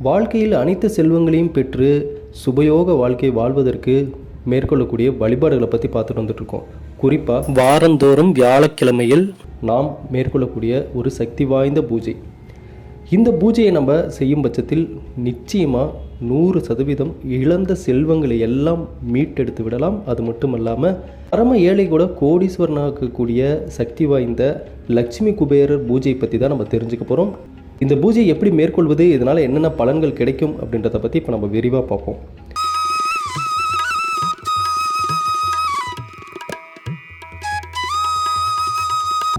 வாழ்க்கையில் அனைத்து செல்வங்களையும் பெற்று சுபயோக வாழ்க்கை வாழ்வதற்கு மேற்கொள்ளக்கூடிய வழிபாடுகளை பற்றி பார்த்துட்டு வந்துட்ருக்கோம் குறிப்பாக வாரந்தோறும் வியாழக்கிழமையில் நாம் மேற்கொள்ளக்கூடிய ஒரு சக்தி வாய்ந்த பூஜை. இந்த பூஜையை நம்ம செய்யும் பட்சத்தில் நிச்சயமாக நூறு சதவீதம் இழந்த செல்வங்களை எல்லாம் மீட்டெடுத்து விடலாம். அது மட்டும் இல்லாமல் பரம ஏழை கூட கோடீஸ்வரனாக்கக்கூடிய சக்தி வாய்ந்த லட்சுமி குபேரர் பூஜை பற்றி தான் நம்ம தெரிஞ்சுக்க போகிறோம் இந்த பூஜையை எப்படி மேற்கொள்வது இதனால் என்னென்ன பலன்கள் கிடைக்கும் அப்படின்றத பற்றி இப்போ நம்ம விரிவாக பார்ப்போம்.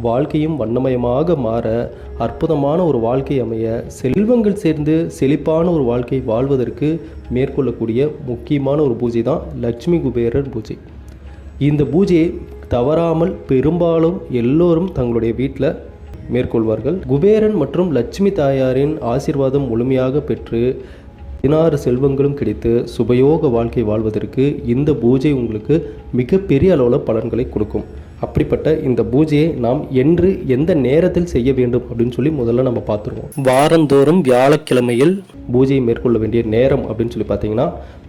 வாழ்க்கையும் வண்ணமயமாக மாற அற்புதமான ஒரு வாழ்க்கை அமைய செல்வங்கள் சேர்ந்து செழிப்பான ஒரு வாழ்க்கை வாழ்வதற்கு மேற்கொள்ளக்கூடிய முக்கியமான ஒரு பூஜை தான் லட்சுமி குபேரர் பூஜை. இந்த பூஜையை தவறாமல் பெரும்பாலும் எல்லோரும் தங்களுடைய வீட்டில் மேற்கொள்வார்கள். குபேரன் மற்றும் லட்சுமி தாயாரின் ஆசீர்வாதம் முழுமையாக பெற்று பதினாறு செல்வங்களும் கிடைத்து சுபயோக வாழ்க்கை வாழ்வதற்கு இந்த பூஜை உங்களுக்கு மிகப்பெரிய அளவில் பலன்களை கொடுக்கும். அப்படிப்பட்ட இந்த பூஜையை நாம் என்று எந்த நேரத்தில் செய்ய வேண்டும் அப்படின்னு சொல்லி முதல்ல நம்ம பார்த்துருவோம். வாரந்தோறும் வியாழக்கிழமையில் பூஜையை மேற்கொள்ள வேண்டிய நேரம் அப்படின்னு சொல்லி பார்த்தீங்கன்னா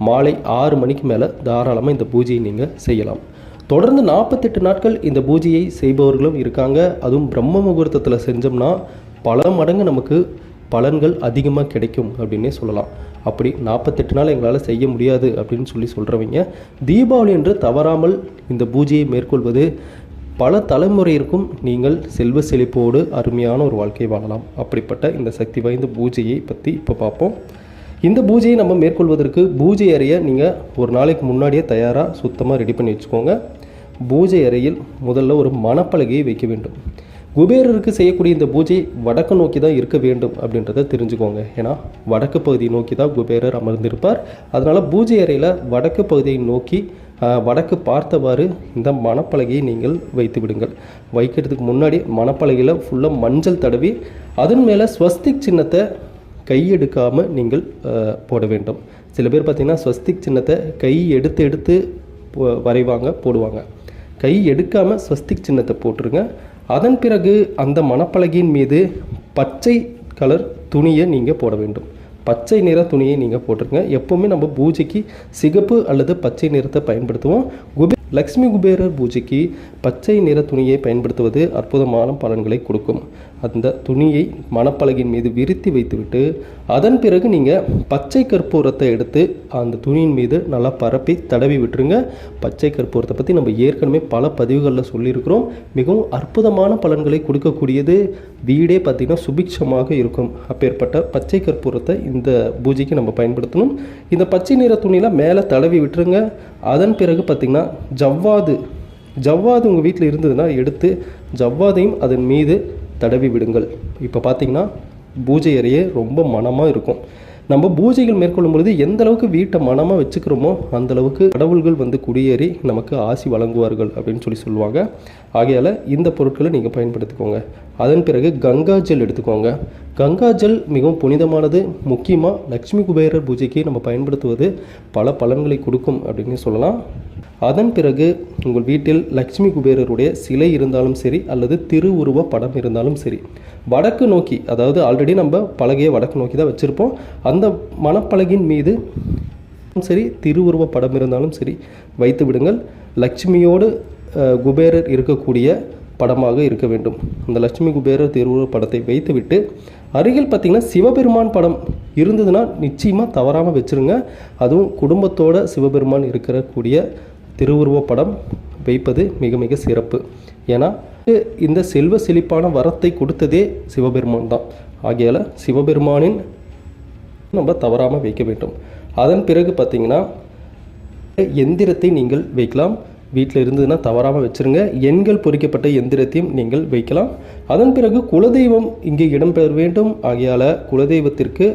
மாலை ஆறு மணிக்கு மேலே தாராளமாக இந்த பூஜையை நீங்கள் செய்யலாம். தொடர்ந்து நாற்பத்தெட்டு நாட்கள் இந்த பூஜையை செய்பவர்களும் இருக்காங்க. அதுவும் பிரம்ம முகூர்த்தத்தில் செஞ்சோம்னா பல மடங்கு நமக்கு பலன்கள் அதிகமாக கிடைக்கும் அப்படின்னே சொல்லலாம். அப்படி நாற்பத்தெட்டு நாள் எங்களால் செய்ய முடியாது அப்படின்னு சொல்லி சொல்கிறவங்க தீபாவளி என்று தவறாமல் இந்த பூஜையை மேற்கொள்வது பல தலைமுறையிற்கும் நீங்கள் செல்வ செழிப்போடு அருமையான ஒரு வாழ்க்கை வாழலாம். அப்படிப்பட்ட இந்த சக்தி வாய்ந்த பூஜையை பற்றி இப்போ பார்ப்போம். இந்த பூஜையை நம்ம மேற்கொள்வதற்கு பூஜை அறையை நீங்கள் ஒரு நாளைக்கு முன்னாடியே தயாராக சுத்தமாக ரெடி பண்ணி வச்சுக்கோங்க. பூஜை அறையில் முதல்ல ஒரு மணப்பலகையை வைக்க வேண்டும். குபேரருக்கு செய்யக்கூடிய இந்த பூஜை வடக்கு நோக்கி தான் இருக்க வேண்டும் அப்படின்றத தெரிஞ்சுக்கோங்க. ஏன்னா வடக்கு பகுதியை நோக்கி தான் குபேரர் அமர்ந்திருப்பார். அதனால் பூஜை அறையில் வடக்கு பகுதியை நோக்கி வடக்கு பார்த்தவாறு இந்த மணப்பலகையை நீங்கள் வைத்து விடுங்கள். வைக்கிறதுக்கு முன்னாடி மணப்பலகையில் ஃபுல்லாக மஞ்சள் தடவி அதன் மேலே ஸ்வஸ்திக் சின்னத்தை கையெடுக்காமல் நீங்கள் போட வேண்டும். சில பேர் பார்த்திங்கன்னா ஸ்வஸ்திக் சின்னத்தை கை எடுத்து எடுத்து வரைவாங்க போடுவாங்க. கை எடுக்காமல் ஸ்வஸ்திக் சின்னத்தை போட்டுருங்க. அதன் பிறகு அந்த மணப்பலகையின் மீது பச்சை கலர் துணியை நீங்கள் போட வேண்டும். பச்சை நிற துணியை நீங்கள் போட்டிருங்க. எப்போவுமே நம்ம பூஜைக்கு சிகப்பு அல்லது பச்சை நிறத்தை பயன்படுத்துவோம். குபே லக்ஷ்மி குபேரர் பூஜைக்கு பச்சை நிற துணியை பயன்படுத்துவது அற்புதமான பலன்களை கொடுக்கும். அந்த துணியை மணப்பலகையின் மீது விரித்தி வைத்துவிட்டு அதன் பிறகு நீங்கள் பச்சை கற்பூரத்தை எடுத்து அந்த துணியின் மீது நல்லா பரப்பி தடவி விட்டுருங்க. பச்சை கற்பூரத்தை பற்றி நம்ம ஏற்கனவே பல பதிவுகளில் சொல்லியிருக்கிறோம். மிகவும் அற்புதமான பலன்களை கொடுக்கக்கூடியது. வீடே பார்த்திங்கன்னா சுபிக்ஷமாக இருக்கும். அப்பேற்பட்ட பச்சை கற்பூரத்தை இந்த பூஜைக்கு நம்ம பயன்படுத்தணும். இந்த பச்சை நிற துணியில் மேலே தடவி விட்டுருங்க. அதன் பிறகு பார்த்திங்கன்னா ஜவ்வாது ஜவ்வாது உங்கள் வீட்டில் இருந்ததுன்னா எடுத்து ஜவ்வாதையும் அதன் மீது தடவி விடுங்கள். இப்போ பார்த்தீங்கன்னா பூஜை அறையே ரொம்ப மனமாக இருக்கும். நம்ம பூஜைகள் மேற்கொள்ளும் பொழுது எந்த அளவுக்கு வீட்டை மனமாக வச்சுக்கிறோமோ அந்த அளவுக்கு கடவுள்கள் வந்து குடியேறி நமக்கு ஆசி வழங்குவார்கள் அப்படின்னு சொல்லி சொல்லுவாங்க. ஆகையால் இந்த பொருட்களை நீங்கள் பயன்படுத்திக்கோங்க. அதன் பிறகு கங்கா ஜெல் எடுத்துக்கோங்க. கங்கா ஜெல் மிகவும் புனிதமானது. முக்கியமாக லக்ஷ்மி குபேரர் பூஜைக்கு நம்ம பயன்படுத்துவது பல பலன்களை கொடுக்கும் அப்படின்னு சொல்லலாம். அதன் பிறகு உங்கள் வீட்டில் லக்ஷ்மி குபேரருடைய சிலை இருந்தாலும் சரி அல்லது திருவுருவ படம் இருந்தாலும் சரி வடக்கு நோக்கி அதாவது ஆல்ரெடி நம்ம பலகையை வடக்கு நோக்கி தான் வச்சுருப்போம். அந்த மணப்பலகின் மீது சரி திருவுருவ படம் இருந்தாலும் சரி வைத்து விடுங்கள். லட்சுமியோடு அஹ், குபேரர் இருக்கக்கூடிய படமாக இருக்க வேண்டும். அந்த லட்சுமி குபேரர் திருவுருவ படத்தை வைத்துவிட்டு அருகில் பார்த்திங்கன்னா சிவபெருமான் படம் இருந்ததுன்னா நிச்சயமாக தவறாமல் வச்சுருங்க. அதுவும் குடும்பத்தோட சிவபெருமான் இருக்கக்கூடிய திருவுருவ படம் வைப்பது மிக மிக சிறப்பு. ஏன்னா இந்த செல்வ செழிப்பான வரத்தை கொடுத்ததே சிவபெருமான் தான். ஆகையால் சிவபெருமானின் நம்ம தவறாமல் வைக்க வேண்டும். அதன் பிறகு பார்த்திங்கன்னா எந்திரத்தை நீங்கள் வைக்கலாம். வீட்டில் இருந்ததுன்னா தவறாமல் வச்சுருங்க. எண்கள் பொறிக்கப்பட்ட எந்திரத்தையும் நீங்கள் வைக்கலாம். அதன் பிறகு குலதெய்வம் இங்கே இடம்பெற வேண்டும். ஆகையால் குலதெய்வத்திற்கு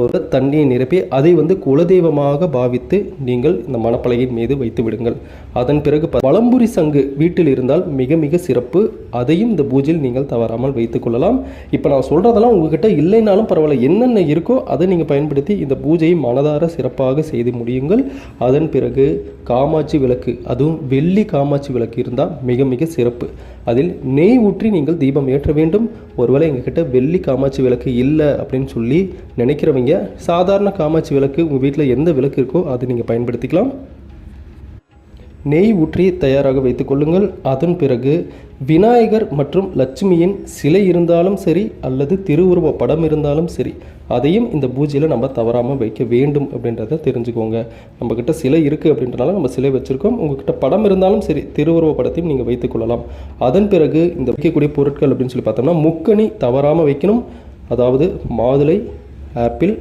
ஒரு தண்ணியை நிரப்பி அதை வந்து குலதெய்வமாக பாவித்து நீங்கள் இந்த மணப்பலகையின் மீது வைத்து விடுங்கள். அதன் பிறகு பழம்புரி சங்கு வீட்டில் இருந்தால் மிக மிக சிறப்பு. அதையும் இந்த பூஜையில் நீங்கள் தவறாமல் வைத்துக் கொள்ளலாம். இப்போ நான் சொல்கிறதெல்லாம் உங்ககிட்ட இல்லைனாலும் பரவாயில்ல. என்னென்ன இருக்கோ அதை நீங்கள் பயன்படுத்தி இந்த பூஜையை மனதார சிறப்பாக செய்து முடியுங்கள். அதன் பிறகு காமாட்சி விளக்கு அதுவும் வெள்ளி காமாட்சி விளக்கு இருந்தால் மிக மிக சிறப்பு. அதில் நெய் ஊற்றி நீங்கள் தீபம் ஏற்ற வேண்டும். ஒருவேளை எங்ககிட்ட வெள்ளி காமாட்சி விளக்கு இல்லை அப்படின்னு சொல்லி நினைக்கிறவங்க வைங்க சாதாரண காமாட்சி விளக்கு உங்கள் வீட்டில் எந்த விளக்கு இருக்கோ அதை நீங்கள் பயன்படுத்திக்கலாம். நெய் ஊற்றி தயாராக வைத்துக்கொள்ளுங்கள் அதன் பிறகு விநாயகர் மற்றும் லட்சுமியின் சிலை இருந்தாலும் சரி அல்லது திருவுருவ படம் இருந்தாலும் சரி அதையும் இந்த பூஜையில் நம்ம தவறாமல் வைக்க வேண்டும் அப்படின்றத தெரிஞ்சுக்கோங்க. நம்மக்கிட்ட சிலை இருக்குது அப்படின்றனால நம்ம சிலை வச்சுருக்கோம். உங்ககிட்ட படம் இருந்தாலும் சரி திருவுருவ படத்தையும் நீங்கள் வைத்துக்கொள்ளலாம் அதன் பிறகு இந்த வைக்கக்கூடிய பொருட்கள் அப்படின்னு சொல்லி பார்த்தோம்னா முக்கணி தவறாமல் வைக்கணும். அதாவது மாதுளை ஆப்பிள்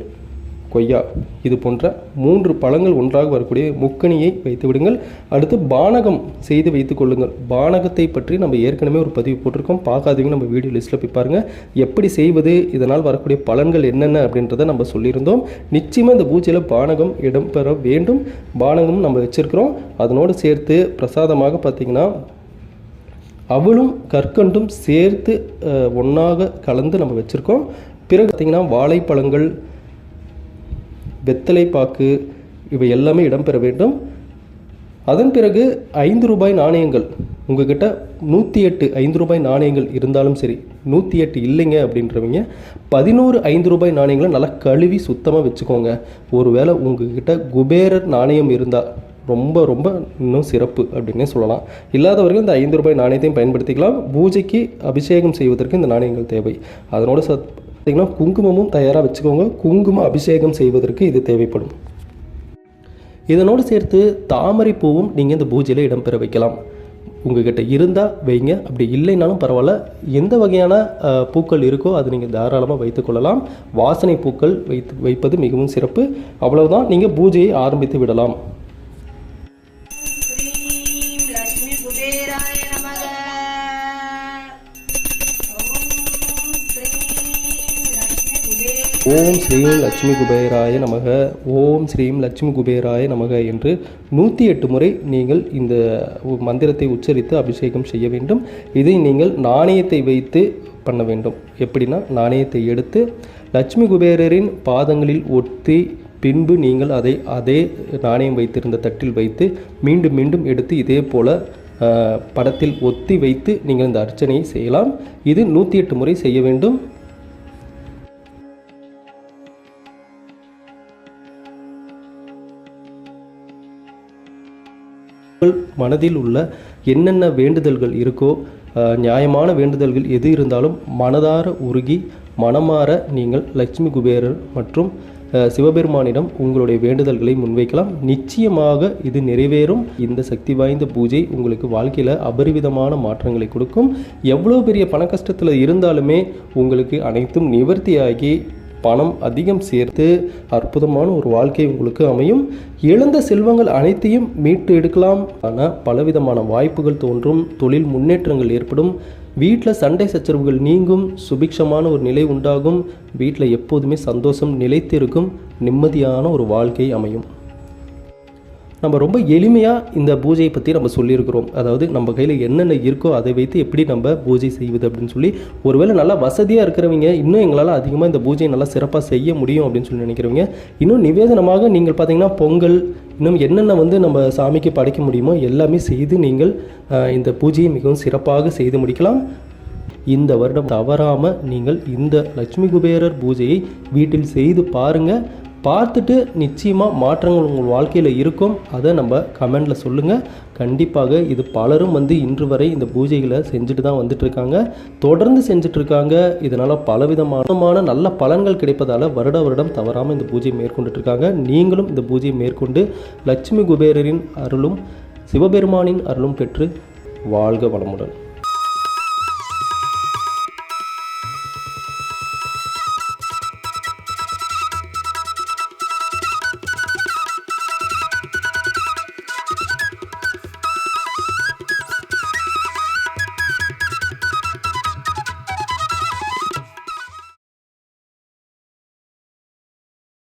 கொய்யா இது போன்ற மூன்று பழங்கள் ஒன்றாக வரக்கூடிய முக்கணியை வைத்து விடுங்கள். அடுத்து பானகம் செய்து வைத்து கொள்ளுங்கள். பானகத்தை பற்றி நம்ம ஏற்கனவே ஒரு பதிவு போட்டிருக்கோம். பார்க்காதவங்க நம்ம வீடியோ லிஸ்ட்டில் போய் பாருங்கள் எப்படி செய்வது இதனால் வரக்கூடிய பலன்கள் என்னென்ன அப்படின்றத நம்ம சொல்லியிருந்தோம். நிச்சயமாக இந்த பூஜையில் பானகம் இடம்பெற வேண்டும். பானகம் நம்ம வச்சுருக்கிறோம். அதனோடு சேர்த்து பிரசாதமாக பார்த்திங்கன்னா அவளும் கற்கண்டும் சேர்த்து ஒன்றாக கலந்து நம்ம வச்சுருக்கோம். பிறகு பார்த்திங்கன்னா வாழைப்பழங்கள் வெத்தலை பாக்கு இவை எல்லாமே இடம்பெற வேண்டும். அதன் பிறகு ஐந்து ரூபாய் நாணயங்கள். உங்ககிட்ட நூற்றி எட்டு ஐந்து ரூபாய் நாணயங்கள் இருந்தாலும் சரி நூற்றி எட்டு இல்லைங்க அப்படின்றவங்க பதினோரு ஐந்து ரூபாய் நாணயங்களை நல்லா கழுவி சுத்தமாக வச்சுக்கோங்க. ஒருவேளை உங்ககிட்ட குபேரர் நாணயம் இருந்தால் ரொம்ப ரொம்ப இன்னும் சிறப்பு அப்படின்னே சொல்லலாம். இல்லாதவர்கள் இந்த ஐந்து ரூபாய் நாணயத்தையும் பயன்படுத்திக்கலாம். பூஜைக்கு அபிஷேகம் செய்வதற்கு இந்த நாணயங்கள் தேவை. அதனோடு சத் பார்த்தீங்கன்னா குங்குமமும் தயாராக வச்சுக்கோங்க. குங்கும அபிஷேகம் செய்வதற்கு இது தேவைப்படும். இதனோடு சேர்த்து தாமரை பூவும் நீங்கள் இந்த பூஜையில் இடம்பெற வைக்கலாம். உங்ககிட்ட இருந்தால் வைங்க. அப்படி இல்லைனாலும் பரவாயில்ல. எந்த வகையான பூக்கள் இருக்கோ அது நீங்கள் தாராளமாக வைத்துக்கொள்ளலாம் வாசனை பூக்கள் வைத்து வைப்பது மிகவும் சிறப்பு. அவ்வளவுதான். நீங்கள் பூஜையை ஆரம்பித்து விடலாம். குபேராய நமக. ஓம் ஸ்ரீம் லட்சுமி குபேராய நமக. ஓம் ஸ்ரீம் லட்சுமி குபேராய நமக என்று நூற்றி எட்டு முறை நீங்கள் இந்த மந்திரத்தை உச்சரித்து அபிஷேகம் செய்ய வேண்டும். இதை நீங்கள் நாணயத்தை வைத்து பண்ண வேண்டும். எப்படின்னா நாணயத்தை எடுத்து லட்சுமி குபேரரின் பாதங்களில் ஒட்டி பின்பு நீங்கள் அதை அதே நாணயம் வைத்திருந்த தட்டில் வைத்து மீண்டும் மீண்டும் எடுத்து இதே போல படத்தில் ஒத்தி வைத்து நீங்கள் இந்த அர்ச்சனையை செய்யலாம். இது நூற்றி எட்டு முறை செய்ய வேண்டும். மனதில் உள்ள என்னென்ன வேண்டுதல்கள் இருக்கோ நியாயமான வேண்டுதல்கள் எது இருந்தாலும் மனதார உருகி மனமாற நீங்கள் லட்சுமி குபேரர் மற்றும் சிவபெருமானிடம் உங்களுடைய வேண்டுதல்களை முன்வைக்கலாம். நிச்சயமாக இது நிறைவேறும். இந்த சக்தி வாய்ந்த பூஜை உங்களுக்கு வாழ்க்கையில் அபரிவிதமான மாற்றங்களை கொடுக்கும். எவ்வளோ பெரிய பண கஷ்டத்தில் இருந்தாலுமே உங்களுக்கு அனைத்தும் நிவர்த்தியாகி பணம் அதிகம் சேர்த்து அற்புதமான ஒரு வாழ்க்கை உங்களுக்கு அமையும். இழந்த செல்வங்கள் அனைத்தையும் மீட்டு எடுக்கலாம். ஆனால் பலவிதமான வாய்ப்புகள் தோன்றும். தொழில் முன்னேற்றங்கள் ஏற்படும். வீட்டில் சண்டை சச்சரவுகள் நீங்கும் சுபிக்ஷமான ஒரு நிலை உண்டாகும். வீட்டில் எப்போதுமே சந்தோஷம் நிலைத்திருக்கும் நிம்மதியான ஒரு வாழ்க்கை அமையும். நம்ம ரொம்ப எளிமையாக இந்த பூஜையை பற்றி நம்ம சொல்லியிருக்கிறோம். அதாவது நம்ம கையில் என்னென்ன இருக்கோ அதை வைத்து எப்படி நம்ம பூஜை செய்வது அப்படின்னு சொல்லி ஒருவேளை நல்லா வசதியாக இருக்கிறவங்க இன்னும் எங்களால் அதிகமாக இந்த பூஜையை நல்லா சிறப்பாக செய்ய முடியும் அப்படின்னு சொல்லி நினைக்கிறவங்க இன்னும் நிவேதனமாக நீங்கள் பார்த்தீங்கன்னா பொங்கல் இன்னும் என்னென்ன வந்து நம்ம சாமிக்கு படைக்க முடியுமோ எல்லாமே செய்து நீங்கள் இந்த பூஜையை மிகவும் சிறப்பாக செய்து முடிக்கலாம். இந்த வருடம் தவறாமல் நீங்கள் இந்த லட்சுமி குபேரர் பூஜையை வீட்டில் செய்து பாருங்கள் பார்த்துட்டு நிச்சயமாக மாற்றங்கள் உங்கள் வாழ்க்கையில் இருக்கும். அதை நம்ம கமெண்டில் சொல்லுங்கள் கண்டிப்பாக இது பலரும் வந்து இன்று வரை இந்த பூஜைகளை செஞ்சுட்டு தான் வந்துட்டுருக்காங்க. தொடர்ந்து செஞ்சுட்டு இருக்காங்க இதனால் பலவிதமான நல்ல பலன்கள் கிடைப்பதால் வருட வருடம் தவறாமல் இந்த பூஜையை மேற்கொண்டுட்ருக்காங்க நீங்களும் இந்த பூஜையை மேற்கொண்டு லட்சுமி குபேரரின் அருளும் சிவபெருமானின் அருளும் பெற்று வாழ்க வளமுடன்.